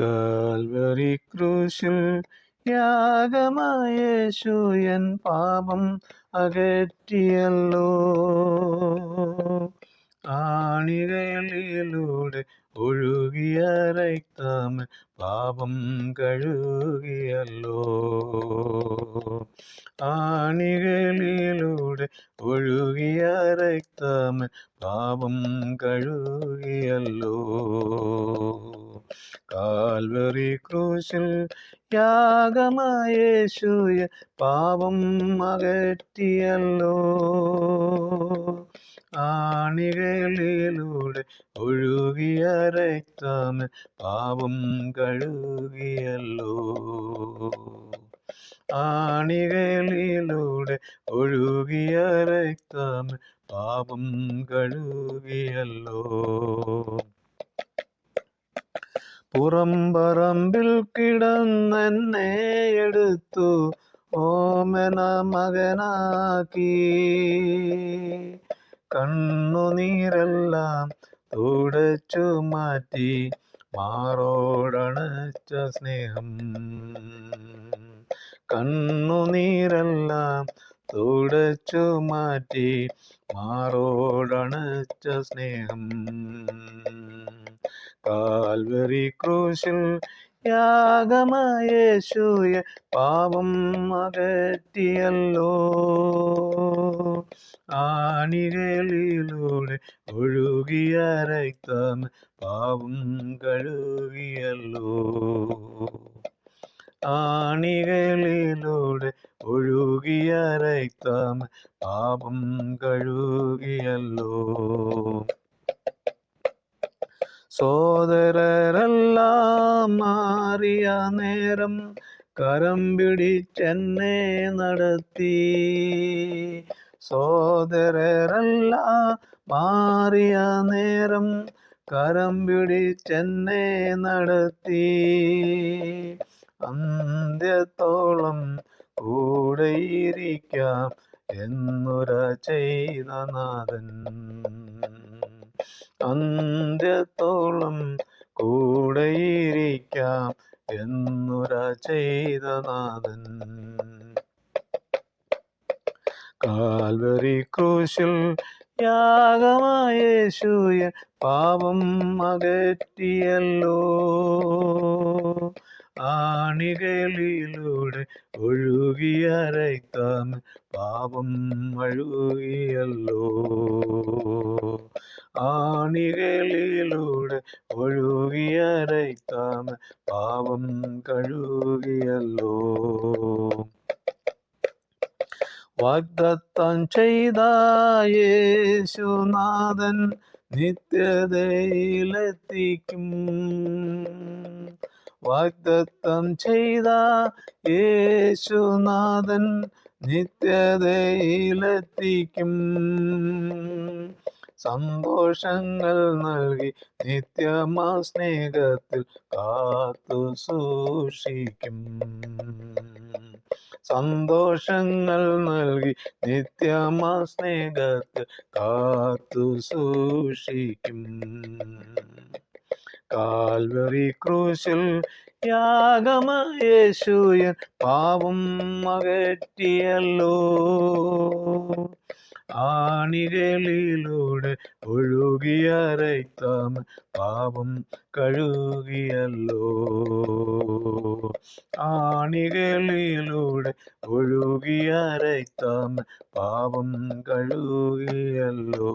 Calvary ക്രൂശിൽ യാഗമായേശു N പാപം അകറ്റിയല്ലോ. ആണികളിലൂടെ ഒഴുകിയ രക്തം പാപം കഴുകിയല്ലോ. ആണികളിലൂടെ ഒഴുകിയ രക്തം പാപം കഴുകിയല്ലോ. കാൽവറി ക്രൂശിൽ യാഗമായേശുയ പാപം അകറ്റിയല്ലോ. ആണികളിലൂടെ ഒഴുകിയ രക്തം പാപം കഴുകിയല്ലോ. ആണികളിലൂടെ ഒഴുകിയ പാപം കഴുകിയല്ലോ. പുറംപറമ്പിൽ കിടന്നെന്നെ എടുത്തു ഓമന മകനാക്കി. കണ്ണുനീരെല്ലാം തുടച്ചു മാറ്റി മാറോടണച്ച സ്നേഹം. കണ്ണുനീരെല്ലാം തുടച്ചു മാറ്റി മാറോടണച്ച സ്നേഹം. കാൽവരി ക്രൂശിൽ യാഗമായേശുയെ പാപം അകറ്റിയല്ലോ. ആണികളിലൂടെ ഒഴുകിയ രക്തം പാപം കഴുകിയല്ലോ. ആണികളിലൂടെ ഒഴുകിയ രക്തം പാപം കഴുകിയല്ലോ. സോദരരെല്ലാം മാറിയ നേരം കരം പിടിച്ചെന്നെ നടത്തി. സോദരരെല്ലാം മാറിയ നേരം കരം പിടിച്ചെന്നെ നടത്തി. അന്ത്യത്തോളം കൂടെയിരിക്കാം എന്നുര ചെയ്ത നാഥൻ. അന്ത്യത്തോളം കൂടെയിരിക്കാം എന്നുര ചെയ്ത നാഥൻ. കാൽവരി ക്രൂശിൽ യാഗമായേശുയ പാപം അകറ്റിയല്ലോ. ആണികളിലൂടെ ഒഴുകിയ പാപം അഴുകിയല്ലോ. കഴുകിയല്ലോ. വാഗ്ദത്തം ചെയ്ത യേശുനാഥൻ നിത്യതയിലെത്തിക്കും. വാഗ്ദത്തം ചെയ്ത യേശുനാഥൻ നിത്യതയിലെത്തിക്കും. സന്തോഷങ്ങൾ നൽകി നിത്യമാ സ്നേഹത്തിൽ കാത്തു സൂക്ഷിക്കും. സന്തോഷങ്ങൾ നൽകി നിത്യമാ സ്നേഹത്തിൽ കാത്തു സൂക്ഷിക്കും. കാൽവറി ക്രൂശിൽ യാഗമയേശുയൻ പാപം അകറ്റിയല്ലോ. ആണികളിലൂടെ ഒഴുകിയരയ്ത്താം പാപം കഴുകിയല്ലോ. ആണികളിലൂടെ ഒഴുകിയരയ്ത്താം പാപം കഴുകിയല്ലോ.